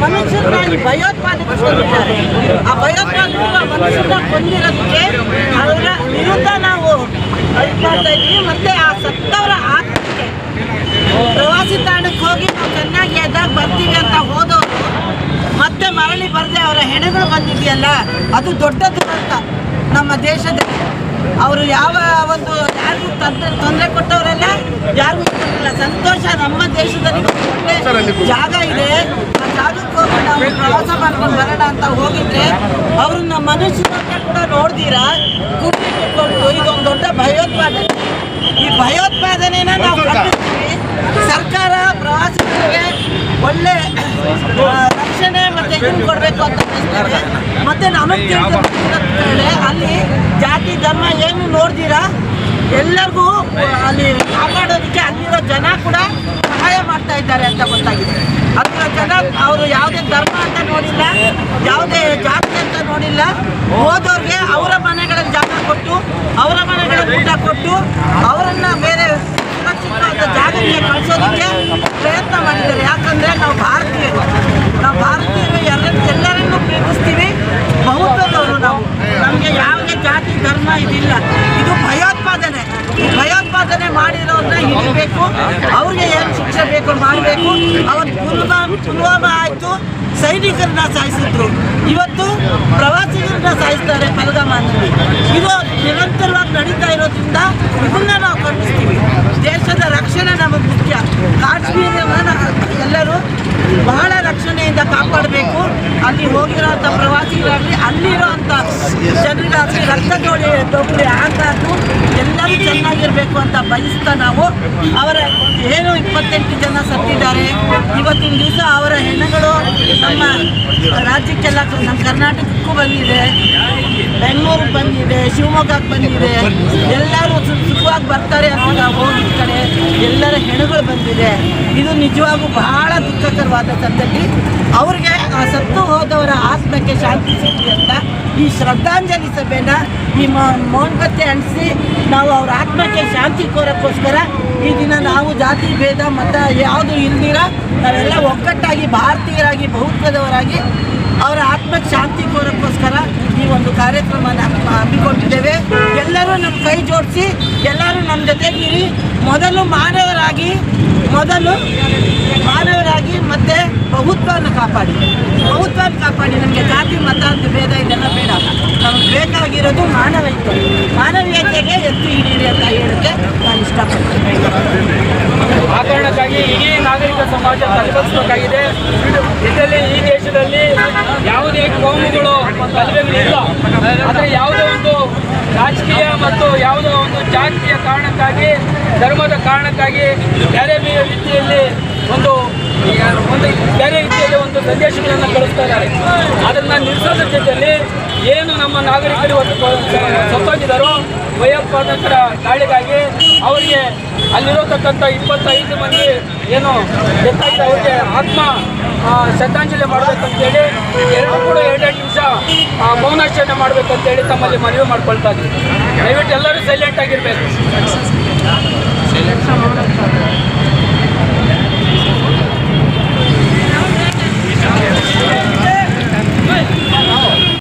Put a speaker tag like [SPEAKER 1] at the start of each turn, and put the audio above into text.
[SPEAKER 1] ಮನುಷ್ಯರನ್ನ ಭಯೋತ್ಪಾದಕ ಭಯೋತ್ಪಾದಕರು ಕೊಂದಿದ್ದಾರೆ ಆ ಭಯೋತ್ಪಾದಕರು ಮನುಷ್ಯರನ್ನ ಕೊಂದಿರೋದಕ್ಕೆ ಅವರ ವಿರುದ್ಧ ನಾವು ಮಾಡ್ತಾ ಇದ್ವಿ ಮತ್ತೆ ಆ ಸತ್ತವರ ಆತ್ಮಕ್ಕೆ ಪ್ರವಾಸಿ ತಾಣಕ್ಕೆ ಹೋಗಿ ನಾವು ಚೆನ್ನಾಗಿ ಎದ್ದಾಗ ಬರ್ತೀವಿ ಅಂತ ಹೋದವರು ಮತ್ತೆ ಮರಳಿ ಬರದೆ ಅವರ ಹೆಣಗಳು ಬಂದಿದೆಯಲ್ಲ, ಅದು ದೊಡ್ಡ ದುರಂತ ನಮ್ಮ ದೇಶದಲ್ಲಿ. ಅವರು ಯಾವ ಒಂದು ಯಾರಿಗೂ ತೊಂದರೆ ತೊಂದರೆ ಕೊಟ್ಟವರೆಲ್ಲ ಯಾರಿಗೂ ಕೊಟ್ಟಿಲ್ಲ ಸಂತೋಷ ನಮ್ಮ ದೇಶದಲ್ಲಿ ಜಾಗ ಇದೆ. ಆ ಜಾಗಕ್ಕೆ ಹೋಗಿ ನಾವು ಪ್ರವಾಸ ಮಾಡ್ಕೊಂಡು ಬರೋಣ ಅಂತ ಹೋಗಿದ್ರೆ ಅವ್ರನ್ನ ಮನುಷ್ಯ ಕೂಡ ನೋಡ್ದಿರಾ? ಕೊಟ್ಟು ಇದೊಂದು ದೊಡ್ಡ ಭಯೋತ್ಪಾದನೆ. ಈ ಭಯೋತ್ಪಾದನೆನ ನಾವು ಖಂಡಿಸ್ತೀವಿ ಸರ್ಕಾರ ಪ್ರವಾಸಿಗರಿಗೆ ಒಳ್ಳೆ ರಕ್ಷಣೆ ಮತ್ತೆ ಇದು ಕೊಡಬೇಕು ಅಂತ ಮತ್ತೆ ನಮಗೆ ತಿಳಿದ ಅಲ್ಲಿ ಜಾತಿ ಧರ್ಮ ಏನು ನೋಡ್ದಿರಾ ಎಲ್ಲರಿಗೂ ಅಲ್ಲಿ ಕಾಪಾಡೋದಕ್ಕೆ ಅಲ್ಲಿರೋ ಜನ ಕೂಡ ಸಹಾಯ ಮಾಡ್ತಾ ಇದ್ದಾರೆ ಅಂತ ಗೊತ್ತಾಗಿದೆ ಅಲ್ಲಿರೋ ಜನ ಅವರು ಯಾವುದೇ ಧರ್ಮ ಅಂತ ನೋಡಿಲ್ಲ ಯಾವುದೇ ಜಾತಿ ಅಂತ ನೋಡಿಲ್ಲ. ಹೋದವ್ರಿಗೆ ಅವರ ಮನೆಗಳಲ್ಲಿ ಜಾಗ ಕೊಟ್ಟು, ಅವರ ಮನೆಗಳಲ್ಲಿ ಊಟ ಕೊಟ್ಟು, ಅವರನ್ನ ಬೇರೆ ಸುರಕ್ಷಿತವಾದ ಜಾಗಕ್ಕೆ ಕಳಿಸೋದಕ್ಕೆ ಪ್ರಯತ್ನ ಮಾಡಿದ್ದಾರೆ. ಯಾಕಂದ್ರೆ ನಾವು ಭಾರತೀಯರು. ನಾವು ಭಾರತೀಯರು ಎಲ್ಲ ಎಲ್ಲರನ್ನು ಪ್ರೀತಿಸ್ತೀವಿ. ಬಹುತ್ವದವರು ನಾವು. ನಮಗೆ ಯಾವುದೇ ಜಾತಿ, ಧರ್ಮ ಇದಿಲ್ಲ. ಇದು ಭಯೋತ್ಪಾದನೆ. ಭಯೋತ್ಪಾದನೆ ಮಾಡಿರೋರನ್ನ ಹಿಡಿಬೇಕು. ಅವ್ರಿಗೆ ಏನು ಶಿಕ್ಷೆ ಬೇಕು ಮಾಡಬೇಕು. ಅವತ್ತು ಪುಲ್ವಾಮ ಪುಲ್ವಾಮಾ ಆಯಿತು. ಸೈನಿಕರನ್ನ ಸಾಯಿಸಿದ್ರು. ಇವತ್ತು ಸಾಯಿಸ್ತಾರೆ ಪಲ್ಗಾಮನಲ್ಲಿ ಇದು ನಿರಂತರವಾಗಿ ನಡೀತಾ ಇರೋದ್ರಿಂದ ಇದನ್ನ ನಾವು ಖಂಡಿಸ್ತೀವಿ ದೇಶದ ರಕ್ಷಣೆ ನಮಗೆ ಮುಖ್ಯ. ಕಾಶ್ಮೀರವನ್ನು ಎಲ್ಲರೂ ಬಹಳ ರಕ್ಷಣೆಯಿಂದ ಕಾಪಾಡಬೇಕು. ಅಲ್ಲಿ ಹೋಗಿರೋಂಥ ಪ್ರವಾಸಿಗರಾಗಲಿ ಅಲ್ಲಿರೋಂಥ ಜನರಿಗಾಗಲಿ ರಕ್ತ ಜೋಡಿ ಡೊಂಬಳಿ ಆಗಬಾರ್ದು ಎಲ್ಲರೂ ಚೆನ್ನಾಗಿರಬೇಕು ಅಂತ ಬಯಸ್ತಾ ನಾವು. ಅವರ ಏನು ಇಪ್ಪತ್ತೆಂಟು ಜನ ಸತ್ತಿದ್ದಾರೆ. ಇವತ್ತಿನ ದಿವಸ ಅವರ ಹೆಣ್ಣುಗಳು ನಮ್ಮ ರಾಜ್ಯಕ್ಕೆಲ್ಲ ನಮ್ಮ ಕರ್ನಾಟಕಕ್ಕೂ ಬಂದಿದೆ. ಬೆಂಗಳೂರಿಗೆ ಬಂದಿದೆ, ಶಿವಮೊಗ್ಗಕ್ಕೆ ಬಂದಿದೆ. ಎಲ್ಲರೂ ಸುಖವಾಗಿ ಬರ್ತಾರೆ ಅಂತ ನಾವು ಹೋಗಿದ ಕಡೆ ಎಲ್ಲರ ಹೆಣಗಳು ಬಂದಿದೆ. ಇದು ನಿಜವಾಗೂ ಬಹಳ ದುಃಖಕರವಾದ ಸಂಗತಿ. ಅವ್ರಿಗೆ, ಆ, ಸತ್ತು ಹೋದವರ ಆತ್ಮಕ್ಕೆ ಶಾಂತಿ ಸಿಗಲಿ ಅಂತ ಈ ಶ್ರದ್ಧಾಂಜಲಿ ಸಭೆನ ಈ ಮೌನಬತ್ತೆ ಅಂಟಿಸಿ ನಾವು ಅವ್ರ ಆತ್ಮಕ್ಕೆ ಶಾಂತಿ ಕೋರಕ್ಕೋಸ್ಕರ ಈ ದಿನ ನಾವು ಜಾತಿ, ಭೇದ, ಮತ ಯಾವುದು ಇಲ್ದಿರ ನಾವೆಲ್ಲ ಒಗ್ಗಟ್ಟಾಗಿ ಭಾರತೀಯರಾಗಿ, ಬಹುತ್ವದವರಾಗಿ ಅವರ ಆತ್ಮಕ್ಕೆ ಶಾಂತಿ ಕೋರಕ್ಕೋಸ್ಕರ ಈ ಒಂದು ಕಾರ್ಯಕ್ರಮನ ಹಮ್ಮಿಕೊಂಡಿದ್ದೇವೆ. ಎಲ್ಲರೂ ನಮ್ಮ ಕೈ ಜೋಡಿಸಿ, ಎಲ್ಲರೂ ನಮ್ಮ ಜೊತೆಗಿರಿ. ಮೊದಲು ಮಾನವರಾಗಿ, ಮೊದಲು ಮತ್ತೆ ಬಹುತ್ವವನ್ನು ಕಾಪಾಡಿ. ಬಹುತ್ವವನ್ನು ಕಾಪಾಡಿ. ನಮಗೆ ಜಾತಿ, ಮತ ಅಂತ ಭೇದ ಇದೆಲ್ಲ ಬೇಡ. ನಮಗೆ ಬೇಕಾಗಿರೋದು ಮಾನವೀಯತೆ. ಮಾನವೀಯತೆಗೆ ಎತ್ತು ಹಿಡೀರಿ ಅಂತ ಹೇಳೋಕ್ಕೆ ನಾನು ಇಷ್ಟಪಡ್ತೀನಿ.
[SPEAKER 2] ಆ ಕಾರಣಕ್ಕಾಗಿ ಇಡೀ ನಾಗರಿಕ ಸಮಾಜ ತಲೆಬಸ್ಬೇಕಾಗಿದೆ ಇದರಲ್ಲಿ ಈ ದೇಶದಲ್ಲಿ ಯಾವುದೇ ಕೋಮುಗಳು ಇಲ್ಲ ಆದರೆ ಯಾವುದೇ ಒಂದು ರಾಜಕೀಯ ಮತ್ತು ಯಾವುದೋ ಒಂದು ಜಾತಿಯ ಕಾರಣಕ್ಕಾಗಿ, ಧರ್ಮದ ಕಾರಣಕ್ಕಾಗಿ ಬೇರೆ ಬೇರೆ ರೀತಿಯಲ್ಲಿ ಒಂದು ಒಂದು ಬೇರೆ ಸಂದೇಶಗಳನ್ನು ಕಳಿಸ್ತಾ ಇದ್ದಾರೆ ಅದನ್ನು ನಿಲ್ಲಿಸೋದ್ರ ಜೊತೆಯಲ್ಲಿ ಏನು ನಮ್ಮ ನಾಗರಿಕರು ಸತ್ತೋಗಿದ್ದಾರೋ, ಭಯೋತ್ಪಾದಕರ ದಾಳಿಗಾಗಿ ಅವರಿಗೆ ಅಲ್ಲಿರೋತಕ್ಕಂಥ ಇಪ್ಪತ್ತೈದು ಮಂದಿ ಏನು ಡೆತ್ತಾಗಿದೆ ಅವರಿಗೆ ಆತ್ಮ ಶ್ರದ್ಧಾಂಜಲಿ ಮಾಡಬೇಕಂತೇಳಿ ಎರಡು ಕೂಡ ಎರಡೆರಡು ನಿಮಿಷ ಮೌನಾಚರಣೆ ಮಾಡಬೇಕಂತೇಳಿ ತಮ್ಮಲ್ಲಿ ಮನವಿ ಮಾಡ್ಕೊಳ್ತಾ ಇದ್ದೀವಿ ದಯವಿಟ್ಟು ಎಲ್ಲರೂ ಸೈಲೆಂಟ್ ಆಗಿರಬೇಕು.